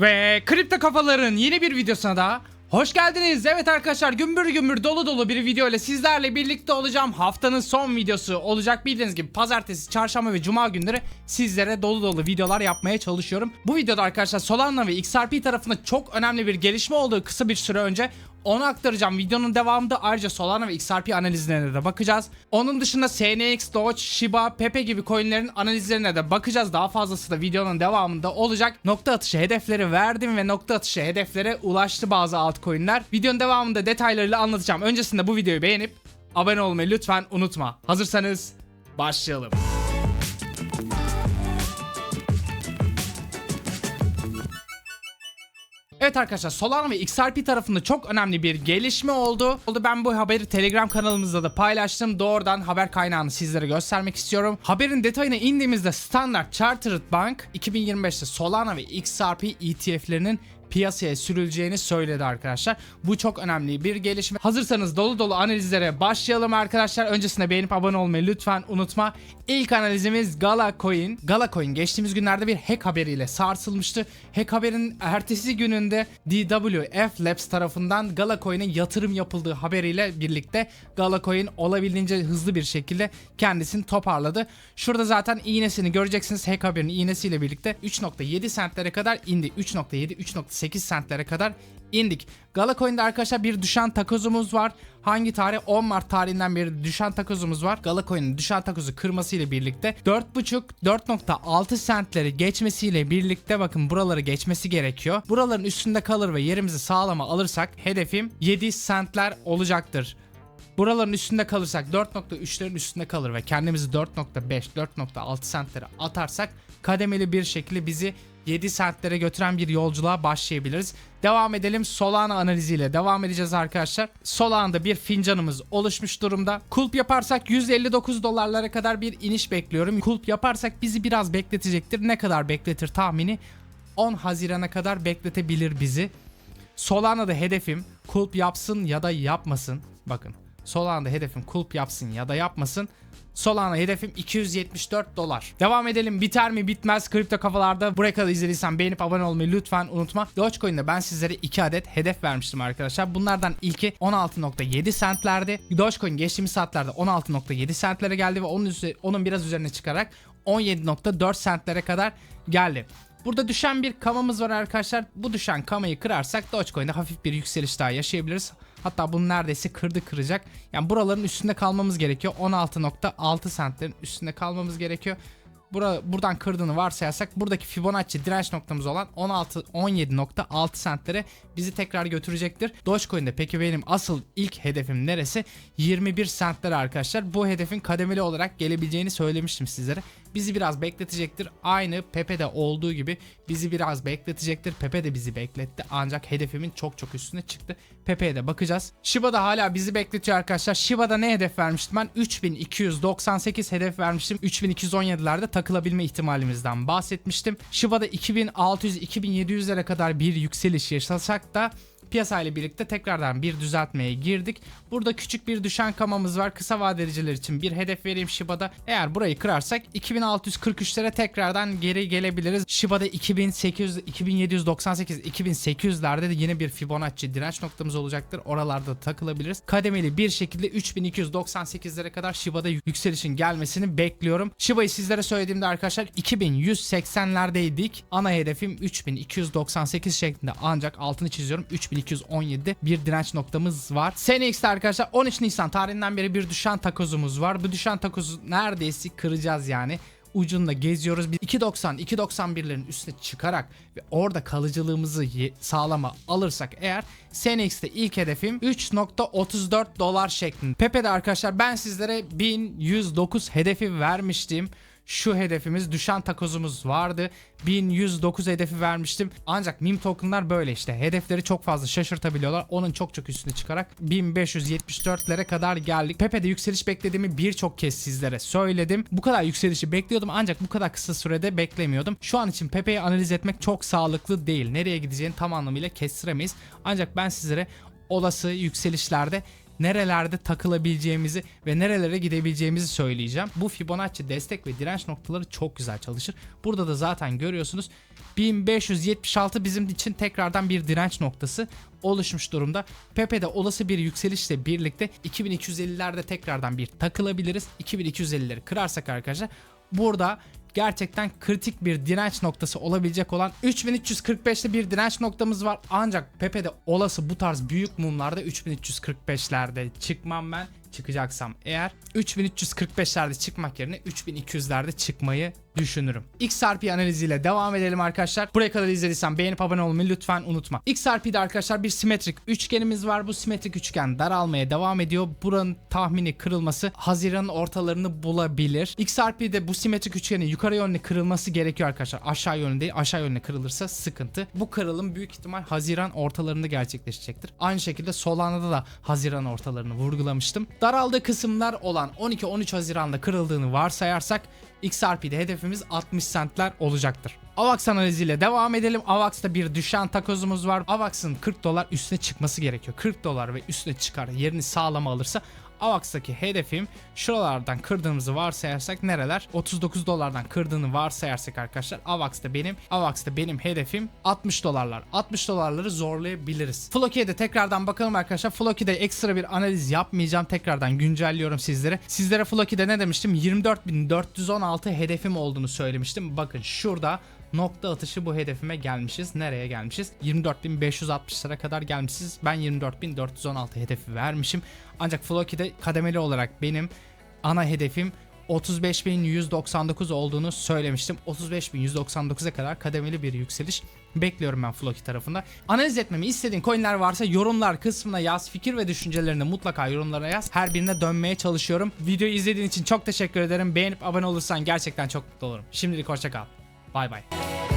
Ve Kripto Kafaların yeni bir videosuna da hoş geldiniz. Evet arkadaşlar gümbür gümbür dolu dolu bir video ile sizlerle birlikte olacağım. Haftanın son videosu olacak. Bildiğiniz gibi pazartesi, çarşamba ve cuma günleri sizlere dolu dolu videolar yapmaya çalışıyorum. Bu videoda arkadaşlar Solana ve XRP tarafında çok önemli bir gelişme olduğu kısa bir süre önce onu aktaracağım. Videonun devamında ayrıca Solana ve XRP analizlerine de bakacağız. Onun dışında SNX, Doge, Shiba, Pepe gibi coinlerin analizlerine de bakacağız. Daha fazlası da videonun devamında olacak. Nokta atışı hedefleri verdim ve nokta atışı hedeflere ulaştı bazı altcoin'ler. Videonun devamında detaylarıyla anlatacağım. Öncesinde bu videoyu beğenip abone olmayı lütfen unutma. Hazırsanız başlayalım. Evet arkadaşlar Solana ve XRP tarafında çok önemli bir gelişme oldu. Oldu ben bu haberi Telegram kanalımızda da paylaştım. Doğrudan haber kaynağını sizlere göstermek istiyorum. Haberin detayına indiğimizde Standard Chartered Bank 2025'te Solana ve XRP ETF'lerinin piyasaya sürüleceğini söyledi arkadaşlar. Bu çok önemli bir gelişme. Hazırsanız dolu dolu analizlere başlayalım arkadaşlar. Öncesinde beğenip abone olmayı lütfen unutma. İlk analizimiz Gala Coin. Gala Coin geçtiğimiz günlerde bir hack haberiyle sarsılmıştı. Hack haberin ertesi gününde DWF Labs tarafından Gala Coin'e yatırım yapıldığı haberiyle birlikte Gala Coin olabildiğince hızlı bir şekilde kendisini toparladı. Şurada zaten iğnesini göreceksiniz. Hack haberinin iğnesiyle birlikte 3.7 centlere kadar indi. 3.7 3.8 centlere kadar indik. Galacoin'de arkadaşlar bir düşen takozumuz var. Hangi tarih? 10 Mart tarihinden beri düşen takozumuz var. Galacoin'in düşen takozu kırmasıyla birlikte 4.5 4.6 centleri geçmesiyle birlikte bakın buraları geçmesi gerekiyor. Buraların üstünde kalır ve yerimizi sağlama alırsak hedefim 7 centler olacaktır. Buraların üstünde kalırsak 4.3'lerin üstünde kalır ve kendimizi 4.5 4.6 centlere atarsak kademeli bir şekilde bizi 7 centlere götüren bir yolculuğa başlayabiliriz. Devam edelim Solana analiziyle devam edeceğiz arkadaşlar. Solana'da bir fincanımız oluşmuş durumda. Kulp yaparsak 159 dolarlara kadar bir iniş bekliyorum. Kulp yaparsak bizi biraz bekletecektir. Ne kadar bekletir tahmini? 10 Haziran'a kadar bekletebilir bizi. Solana'da hedefim kulp yapsın ya da yapmasın. Bakın Solana'da hedefim kulp yapsın ya da yapmasın. Solana hedefim 274 dolar. Devam edelim. Biter mi bitmez kripto kafalarda. Buraya kadar izlediysen beğenip abone olmayı lütfen unutma. Dogecoin'de ben sizlere 2 adet hedef vermiştim arkadaşlar. Bunlardan ilki 16.7 centlerdi. Dogecoin geçtiğimiz saatlerde 16.7 centlere geldi ve onun, üzeri, onun biraz üzerine çıkarak 17.4 centlere kadar geldi. Burada düşen bir kamamız var arkadaşlar. Bu düşen kamayı kırarsak Dogecoin'de hafif bir yükseliş daha yaşayabiliriz. Hatta bunu neredeyse kırdı kıracak. Yani buraların üstünde kalmamız gerekiyor. 16.6 centlerin üstünde kalmamız gerekiyor. Bura, buradan kırdığını varsayarsak buradaki Fibonacci direnç noktamız olan 16 17.6 centlere bizi tekrar götürecektir. Dogecoin'de peki benim asıl ilk hedefim neresi? 21 centler arkadaşlar. Bu hedefin kademeli olarak gelebileceğini söylemiştim sizlere. Bizi biraz bekletecektir. Aynı Pepe'de olduğu gibi bizi biraz bekletecektir. Pepe de bizi bekletti ancak hedefimin çok çok üstüne çıktı. Pepe'ye de bakacağız. Shiba'da hala bizi bekletiyor arkadaşlar. Shiba'da ne hedef vermiştim ben? 3298 hedef vermiştim. 3217'lerde takılabilme ihtimalimizden bahsetmiştim. Shiba'da 2600-2700'lere kadar bir yükseliş yaşasak da piyasayla birlikte tekrardan bir düzeltmeye girdik. Burada küçük bir düşen kamamız var. Kısa vadeliciler için bir hedef vereyim Shiba'da. Eğer burayı kırarsak 2643'lere tekrardan geri gelebiliriz. Shiba'da 2800, 2798, 2800'lerde de yine bir Fibonacci direnç noktamız olacaktır. Oralarda takılabiliriz. Kademeli bir şekilde 3298'lere kadar Shiba'da yükselişin gelmesini bekliyorum. Shiba'yı sizlere söylediğimde arkadaşlar 2180'lerdeydik. Ana hedefim 3298 şeklinde ancak altını çiziyorum 3217'de bir direnç noktamız var. SNX'te arkadaşlar 13 Nisan tarihinden beri bir düşen takozumuz var. Bu düşen takozu neredeyse kıracağız yani ucunda geziyoruz. Biz 2.90 2.91'lerin üstüne çıkarak ve orada kalıcılığımızı sağlama alırsak eğer SNX'te ilk hedefim 3.34 dolar şeklinde. Pepe'de arkadaşlar ben sizlere 1109 hedefi vermiştim şu hedefimiz düşen takozumuz vardı. 1109 hedefi vermiştim. Ancak meme tokenlar böyle işte. Hedefleri çok fazla şaşırtabiliyorlar. Onun çok çok üstüne çıkarak 1574'lere kadar geldik. Pepe'de yükseliş beklediğimi birçok kez sizlere söyledim. Bu kadar yükselişi bekliyordum ancak bu kadar kısa sürede beklemiyordum. Şu an için Pepe'yi analiz etmek çok sağlıklı değil. Nereye gideceğini tam anlamıyla kestiremeyiz. Ancak ben sizlere olası yükselişlerde nerelerde takılabileceğimizi ve nerelere gidebileceğimizi söyleyeceğim. Bu Fibonacci destek ve direnç noktaları çok güzel çalışır. Burada da zaten görüyorsunuz 1576 bizim için tekrardan bir direnç noktası oluşmuş durumda. Pepe'de olası bir yükselişle birlikte 2250'lerde tekrardan bir takılabiliriz. 2250'leri kırarsak arkadaşlar burada gerçekten kritik bir direnç noktası olabilecek olan 3345'te bir direnç noktamız var. Ancak Pepe'de olası bu tarz büyük mumlarda 3345'lerde çıkmam ben. Çıkacaksam eğer 3345'lerde çıkmak yerine 3200'lerde çıkmayı düşünürüm. XRP analiziyle devam edelim arkadaşlar. Buraya kadar izlediysen beğenip abone olmayı lütfen unutma. XRP'de arkadaşlar bir simetrik üçgenimiz var. Bu simetrik üçgen daralmaya devam ediyor. Buranın tahmini kırılması Haziran'ın ortalarını bulabilir. XRP'de bu simetrik üçgenin yukarı yönlü kırılması gerekiyor arkadaşlar. Aşağı yönlü değil. Aşağı yönlü kırılırsa sıkıntı. Bu kırılım büyük ihtimal Haziran ortalarında gerçekleşecektir. Aynı şekilde Solana'da da Haziran ortalarını vurgulamıştım. Daraldığı kısımlar olan 12-13 Haziran'da kırıldığını varsayarsak XRP'de hedefimiz 60 centler olacaktır. AVAX analiziyle devam edelim. AVAX'ta bir düşen takozumuz var. AVAX'ın 40 dolar üstüne çıkması gerekiyor. 40 dolar ve üstüne çıkar yerini sağlama alırsa AVAX'taki hedefim şuralardan kırdığımızı varsayarsak nereler? 39 dolardan kırdığını varsayarsak arkadaşlar AVAX'ta benim AVAX'ta benim hedefim 60 dolarlar. 60 dolarları zorlayabiliriz. Floki'ye de tekrardan bakalım arkadaşlar. Floki'de ekstra bir analiz yapmayacağım. Tekrardan güncelliyorum sizlere. Sizlere Floki'de ne demiştim? 24.416 hedefim olduğunu söylemiştim. Bakın şurada nokta atışı bu hedefime gelmişiz. Nereye gelmişiz? 24.560'lara kadar gelmişiz. Ben 24.416 hedefi vermişim. Ancak Floki'de kademeli olarak benim ana hedefim 35.199 olduğunu söylemiştim. 35.199'a kadar kademeli bir yükseliş bekliyorum ben Floki tarafında. Analiz etmemi istediğin coinler varsa yorumlar kısmına yaz. Fikir ve düşüncelerini mutlaka yorumlara yaz. Her birine dönmeye çalışıyorum. Videoyu izlediğin için çok teşekkür ederim. Beğenip abone olursan gerçekten çok mutlu olurum. Şimdilik hoşça Bye bye.